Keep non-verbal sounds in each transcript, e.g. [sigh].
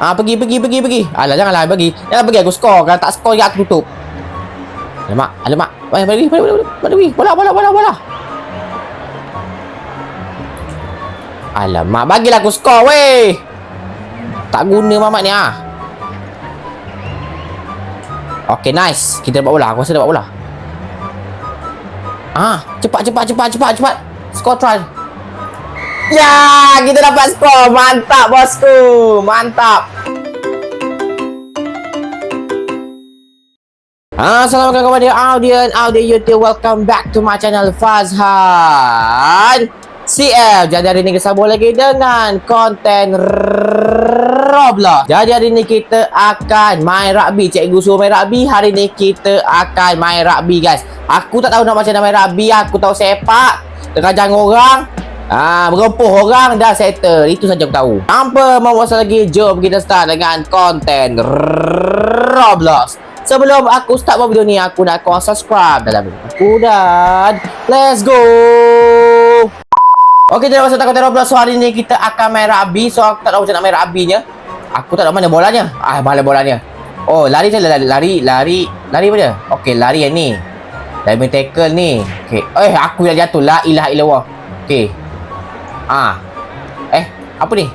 Ah, pergi, pergi, pergi, pergi. Alah, janganlah pergi. Jangan pergi aku skor. Kalau tak skor, aku tutup. Alamak, alamak. Mana pergi, mana pergi, mana pergi. Bola, bola, bola, bola. Alamak, bagilah aku skor, weh. Tak guna mamat ni, ah. Okay, nice. Kita dapat bola. Aku rasa dapat bola. Ah, cepat, cepat, cepat, cepat, cepat. Skor trial. Ya, kita dapat skor. Mantap, bosku. Mantap. Assalamualaikum kepada audience, audience YouTube. Welcome back to my channel Fazhan CL. Jadi hari ni kita lagi dengan konten Roblox. Jadi hari ni kita akan main rugby. Cikgu suruh main rugby. Hari ni kita akan main rugby guys. Aku tak tahu nak macam mana main rugby. Aku tahu sepak. Terkajang orang. Ah, berempuh orang dah settle. Itu saja aku tahu. Tanpa membuat lagi, jom kita start dengan konten Roblox. Sebelum aku start buat video ni, aku nak kau subscribe dalam aku dan let's go. Okey, jadi masa konten Roblox so hari ni kita akan main rugby. So aku tak tahu macam nak main rugby-nya. Aku tak tahu mana bolanya. Ah, mana bolanya? Oh, lari je lari, lari, lari, lari dia? Okey, lari yang ni. Diving tackle ni. Okey. Eh, aku yang jatuh. La ilaha illallah. Okey. Ah. Eh, apa ni?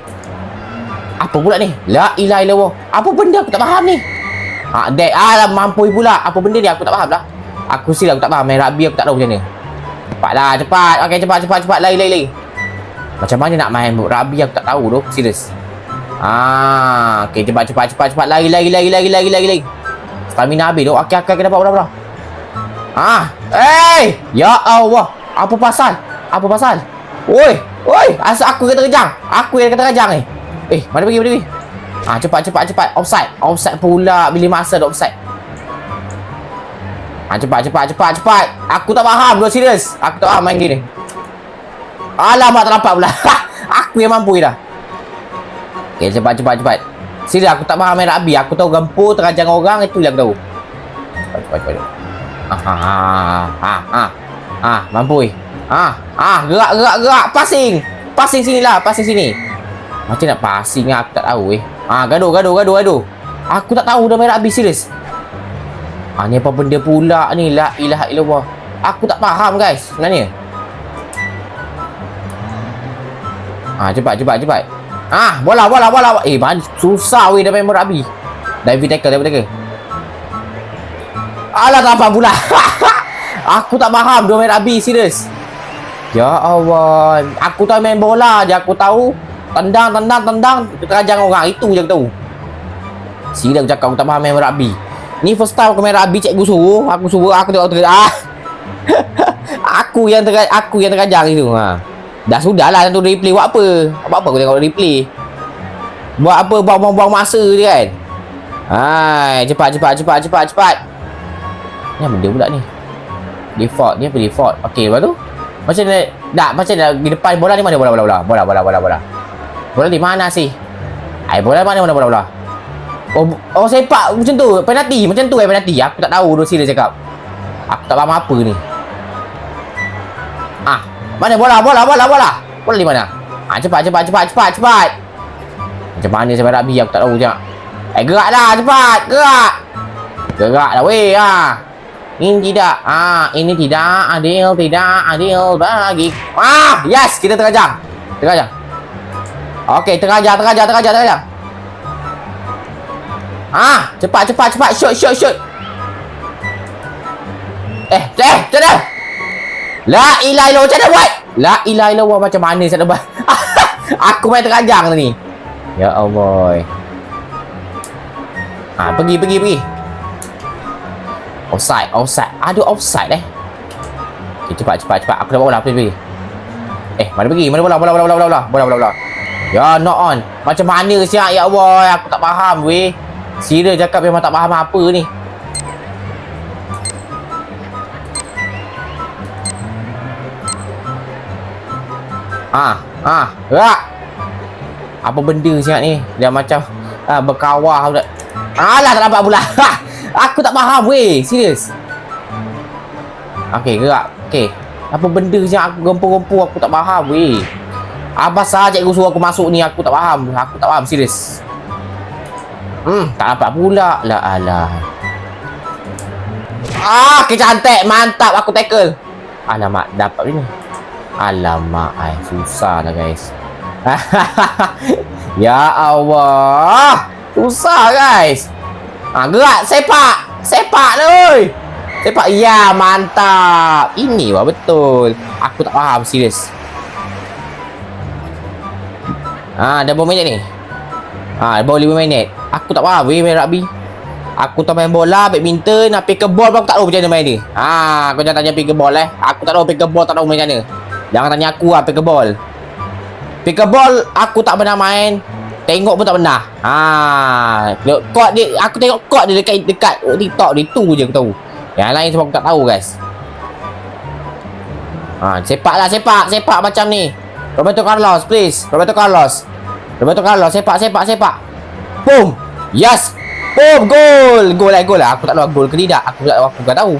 Apa pula ni? La ilaha illallah. Apa benda aku tak faham ni? Ah, dek. Ah, mampu pula. Apa benda ni aku tak faham lah. Aku silap aku tak faham. Main rugby aku tak tahu macam mana. Cepatlah, cepat. Okey, cepat, cepat, cepat. Lari, lari, lari. Macam mana nak main rugby aku tak tahu tu. Serius. Ah, okey, cepat, cepat, cepat, cepat. Lari, lari, lari, lari, lari, lari, lari. Stamina habis tu. Okey, okay, dapat bola-bola. Ah, eh, ya Allah. Apa pasal? Apa pasal? Oi, oi, asal aku kata kejang. Aku yang kata kejang ni. Eh, mana pergi, mana pergi? Ah, cepat, cepat, cepat. Offside. Offside pula. Bila masa dah offside. Ah, cepat, cepat, cepat, cepat. Aku tak faham. Dua serius. Aku tak faham main game ni. Alamak, tak nampak pula. [laughs] aku yang mampu dah. Okay, cepat, cepat, cepat. Serius, aku tak faham main rugby. Aku tahu gempur, terajang orang. Itu yang aku tahu. Cepat, cepat, cepat. Ah, ah, ah, ah, ah. Ah, mampu. Ah, ah, gerak, gerak, gerak. Passing. Passing sini lah, passing sini. Macam nak passing lah, aku tak tahu eh. Ah, gaduh, gaduh, gaduh, gaduh. Aku tak tahu dah main rugby serius. Ah, ni apa benda pula ni? La ilaha illallah. Aku tak faham guys, sebenarnya. Ah, cepat, cepat, cepat. Ah, bola, bola, bola. Eh, man, susah weh dah main rugby. Diving tackle, diving tackle. Alah, tak apa pula. [laughs] aku tak faham dia main rugby, serius. Ya Allah. Aku tahu main bola je. Aku tahu tendang, tendang, tendang. Terajang orang. Itu je aku tahu. Sila aku cakap aku tak faham main rugby. Ni first time aku main rugby cikgu suruh. Aku suruh aku tengok terajang. Ah. [laughs] aku yang ter aku yang terajang itu. Ha. Dah sudah lah tu replay buat apa? Buat apa aku tengok replay? Buat apa buang-buang masa je kan? Hai, cepat cepat cepat cepat cepat. Ni apa benda pula ni? Default ni apa default? Okey, lepas tu macam ni Tak macam dah Di depan bola ni mana bola bola bola? Bola bola bola bola. Bola di mana sih? Ai Bola mana mana bola bola Oh, oh sepak macam tu. Penalti macam tu eh penalti. Aku tak tahu dosi dia cakap. Aku tak faham apa ni. Ah Mana bola bola bola bola? Bola di mana? Ah cepat cepat cepat cepat cepat. Macam mana sampai rugby aku tak tahu macam Eh geraklah cepat gerak. Gerak lah weh ah ini tidak. Ah, ini tidak adil, tidak adil bagi. Ah, yes, kita terajang. Terajang. Okey, terajang, terajang, terajang, terajang. Ah, cepat, cepat, cepat. Shoot, shoot, shoot. Eh, eh, mana? La ilaha illallah, macam mana buat? La ilaha illallah, macam mana saya buat? [laughs] Aku main terajang ni. Ya Allah. Ah, pergi, pergi, pergi. Offside, offside. Ada offside eh. Okay, cepat, cepat, cepat. Aku dapat bola, pergi, pergi. Eh, mana pergi? Mana bola, bola, bola, bola, bola, bola, bola, bola. Ya, not on. Macam mana siap, ya Allah. Aku tak faham, weh. Serius cakap memang tak faham apa ni. Ah, ah, gerak. Apa benda siap ni? Dia macam ah, berkawah. Alah, tak nampak pula. [laughs] Aku tak faham weh Serius Okay gerak Okay Apa benda yang aku gempur-gempur Aku tak faham weh Apa sahaja cikgu suruh aku masuk ni Aku tak faham Aku tak faham serius Hmm, tak dapat pula. Lah alah. Ah, kecantik. Mantap aku tackle. Alamak, dapat ni. Alamak, ai susah lah guys. [laughs] ya Allah. Susah guys. Ha, gerak sepak. Sepak lah oi. Sepak ya mantap. Ini wah betul. Aku tak faham serius. Ah, dah berapa minit ni? Ah, dah baru 5 minit. Aku tak faham weh main rugby. Aku tak main bola, badminton, nak pick ball pun aku tak tahu macam mana main ni. Ha, kau jangan tanya pick ball eh. Aku tak tahu pick ball, tak tahu main macam mana. Jangan tanya aku lah pick ball. Pick ball aku tak pernah main. Tengok pun tak pernah. Ha, kod dia aku tengok kod dia dekat dekat TikTok dia tu je aku tahu. Yang lain semua aku tak tahu guys. Ha, sepak lah sepak, sepak macam ni. Roberto Carlos, please. Roberto Carlos. Roberto Carlos, sepak, sepak, sepak. Boom. Yes. Boom, gol. Gol lah, gol lah. Aku tak tahu gol ke tidak. Aku tak aku tak tahu.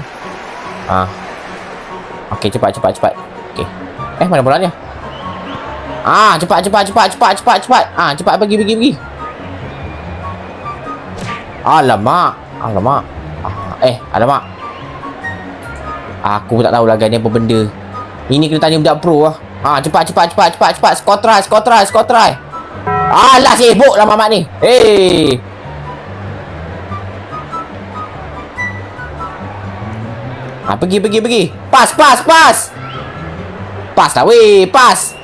Ha. Okey, cepat, cepat, cepat. Okey. Eh, mana bolanya? Ah, cepat, cepat, cepat, cepat, cepat, cepat. Ah, cepat pergi, pergi, pergi. Alamak. Alamak. Ah, eh, alamak. Aku tak tahu lagi ni apa benda. Ini kena tanya budak pro lah. Ha, cepat, cepat, cepat, cepat, cepat. Try, score try. Alah, sibuk lah mamat ni. Hei. Ha, pergi, pergi, pergi. Pas, pas, pas. Pas lah, weh. Pas.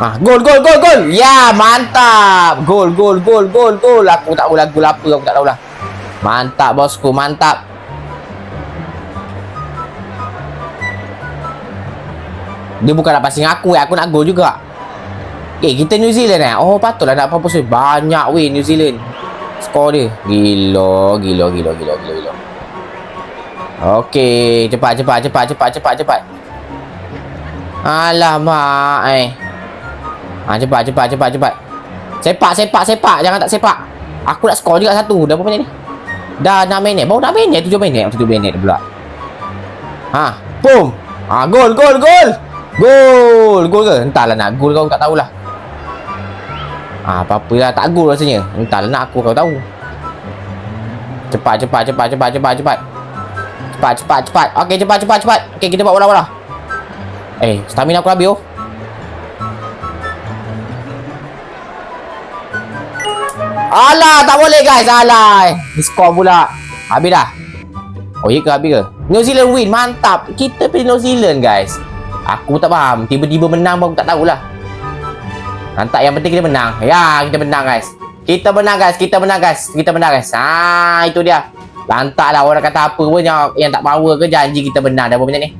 Ha, gol, gol, gol, gol. Ya, mantap. Gol, gol, gol, gol, gol. Aku tak tahu gol apa. Aku tak tahu lah. Mantap, bosku. Mantap. Dia bukan nak passing aku eh. Aku nak gol juga. Eh, kita New Zealand eh. Oh, patutlah nak apa-apa. Banyak weh New Zealand. Skor dia. Gila, gila, gila, gila, gila, gila. Okey, cepat, cepat, cepat, cepat, cepat, cepat. Alamak, eh. Ha, cepat, cepat, cepat, cepat. Sepak, sepak, sepak. Jangan tak sepak. Aku nak skor juga satu. Dah berapa minit ni? Dah 6 minit. Baru 6 minit. 7 minit. 7 minit pula. Ha, boom. Ha, gol, gol, gol. Gol! Gol ke? Entahlah nak gol kau tak tahulah. Ah, apa-apa lah. Tak gol rasanya. Entahlah nak aku kau tahu. Cepat, cepat, cepat, cepat, cepat, cepat. Cepat, cepat, cepat. Okey, cepat, cepat, cepat. Okey, kita buat bola-bola. Eh, stamina aku habis oh. Alah, tak boleh guys. Alah. Di skor pula. Habis dah. Oh, iya ke habis ke? New Zealand win. Mantap. Kita pilih New Zealand guys. Aku tak faham. Tiba-tiba menang pun aku tak tahulah. Nantak yang penting kita menang. Ya, kita menang guys. Kita menang guys. Kita menang guys. Kita menang guys. Ha, itu dia. Lantak lah orang kata apa pun yang, yang tak power ke janji kita menang. Dah minit ni?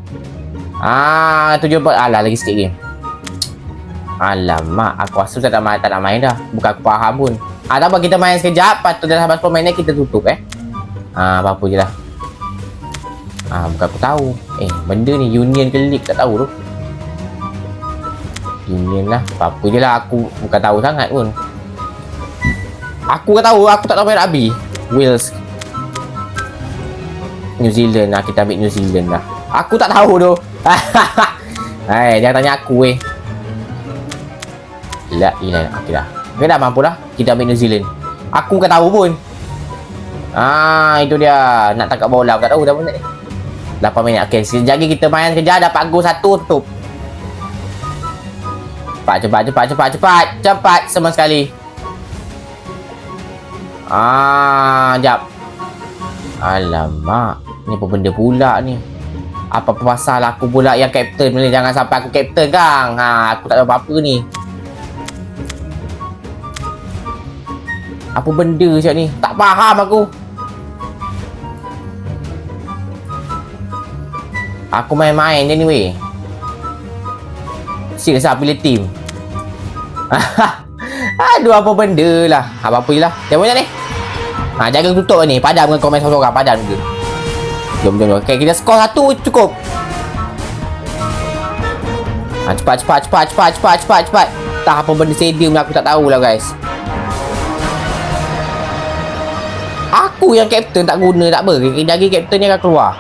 Ah, tu je Alah, lagi sikit game. Alamak, aku rasa tak nak tak nak main dah. Bukan aku faham pun. Ah, tak apa, kita main sekejap. Lepas tu dah 10 minit, kita tutup eh. Ah, apa-apa je lah. Ah, bukan aku tahu. Eh, benda ni Union ke League tak tahu tu. Union lah. Apa-apa je lah. Aku bukan tahu sangat pun. Aku kan tahu. Aku tak tahu main rugby. Wales. New Zealand lah. Kita ambil New Zealand lah. Aku tak tahu tu. [laughs] Hai, jangan tanya aku eh. La ilah. Okey dah. Okay dah mampu lah. Kita ambil New Zealand. Aku kan tahu pun. Ah, itu dia. Nak tangkap bola. Aku tak tahu dah ni. 8 minit. Okey, sekejap lagi kita main sekejap dapat gol satu tutup. Cepat, cepat, cepat, cepat, cepat. Cepat semua sekali. Ah, jap. Alamak. Ni apa benda pula ni? Apa pasal aku pula yang kapten ni? Jangan sampai aku kapten kang. Ha, aku tak tahu apa-apa ni. Apa benda siap ni? Tak faham aku. Aku main-main je ni weh. Serius lah pilih team. [laughs] Aduh apa benda lah. Apa-apa je lah. Jangan banyak ni. Ha, jaga tutup ni. Padam dengan komen seorang-seorang. Padam je. Jom, jom, jom. Okay, kita skor satu cukup. Ha, cepat, cepat, cepat, cepat, cepat, cepat, cepat. Tak apa benda stadium aku tak tahulah guys. Aku yang kapten tak guna tak apa. Lagi kapten ni akan keluar.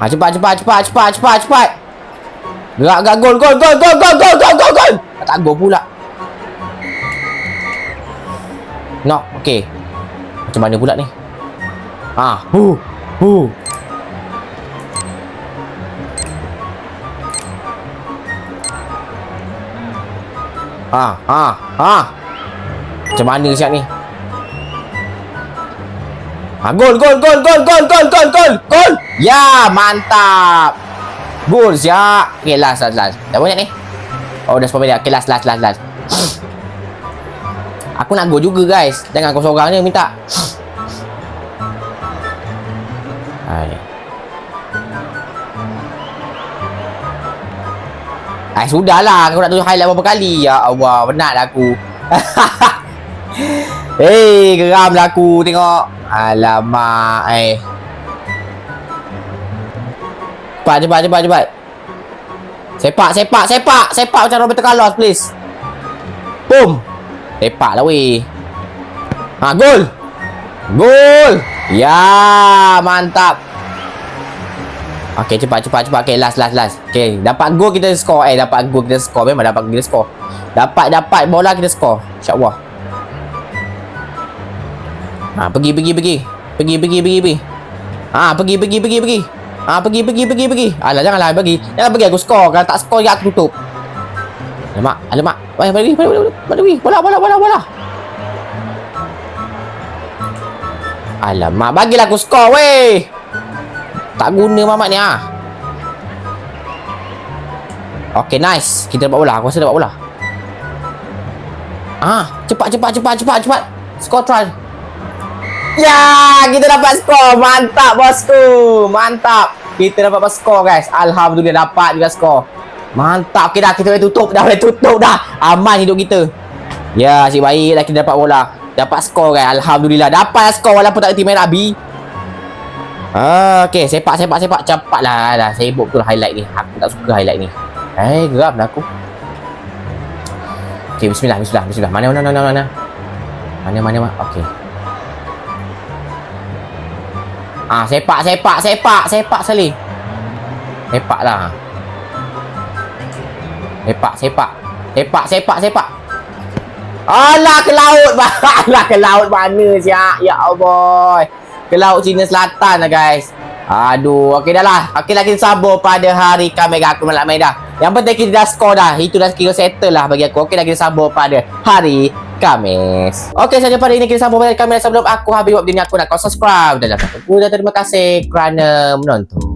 Ha, cepat, cepat, cepat, cepat, cepat, cepat. Gerak, gerak, gol, gol, gol, gol, gol, gol, gol, gol, gol. Tak gol pula. No, okey. Macam mana pula ni? Ah, hu, hu. Ah, ah, ah. Macam mana siap ni? Ah, gol, gol, gol, gol, gol, gol, gol, gol, gol. Ya, mantap. Gol siap. Okay, last, last, last. Dah banyak ni? Oh, dah 10 minit. Okay, last, last, last, last. Aku nak gol juga, guys. Jangan kau seorang je minta. Hai. Ay, sudahlah. Kau nak tunjuk highlight berapa kali? Ya Allah, penat dah aku. [laughs] Hei, geram lah aku tengok. Alamak, eh. Cepat, cepat, cepat, cepat. Sepak, sepak, sepak. Sepak macam Roberto Carlos, please. Boom. Sepak lah, weh. Ha, gol. Gol. Ya, mantap. Okey, cepat, cepat, cepat. Okey, last, last, last. Okey, dapat gol kita skor. Eh, dapat gol kita skor. Memang dapat kita skor. Dapat, dapat bola kita skor. InsyaAllah. Ha, pergi, pergi, pergi. Pergi, pergi, pergi, pergi. Ha, pergi, pergi, pergi, pergi. Ha, pergi, pergi, pergi, pergi. Alah, janganlah pergi. Jangan pergi aku skor. Kalau tak skor, ya aku tutup. Alamak, alamak. Baik, balik, balik, balik, balik, balik. Bola, bola, bola, bola. Alamak, bagilah aku skor, weh. Tak guna mamat ni, ah. Okay, nice. Kita dapat bola. Aku rasa dapat bola. Ah, cepat, cepat, cepat, cepat, cepat. Skor try. Ya, kita dapat skor. Mantap, bosku. Mantap. Kita dapat skor, guys. Alhamdulillah dapat juga skor. Mantap. Okay dah, kita boleh tutup. Dah boleh tutup dah. Aman hidup kita. Ya, asyik baik lah kita dapat bola. Dapat skor, guys. Alhamdulillah. Dapat skor walaupun tak ada tim merah. Ah, okay, sepak, sepak, sepak. Cepatlah. Dah, sibuk betul highlight ni. Aku tak suka highlight ni. Eh, geram dah aku. Okay, bismillah, bismillah, bismillah. Mana, mana, mana, mana. Mana, mana, mana. Okay. Ah, sepak, sepak, sepak, sepak sekali. Sepak lah. Sepak, sepak. Sepak, sepak, sepak. Alah ke laut. [laughs] Alah ke laut mana siap. Ya Allah. Ke laut Cina Selatan lah guys. Aduh, okey dah lah. Okey lagi sabar pada hari Khamis aku malam main dah. Yang penting kita dah score dah. Itu dah kira settle lah bagi aku. Okey lagi sabar pada hari Khamis. Okey saja pada ini kita sambung pada Khamis sebelum aku habis buat video ni aku nak kau subscribe dan jangan terima kasih kerana menonton.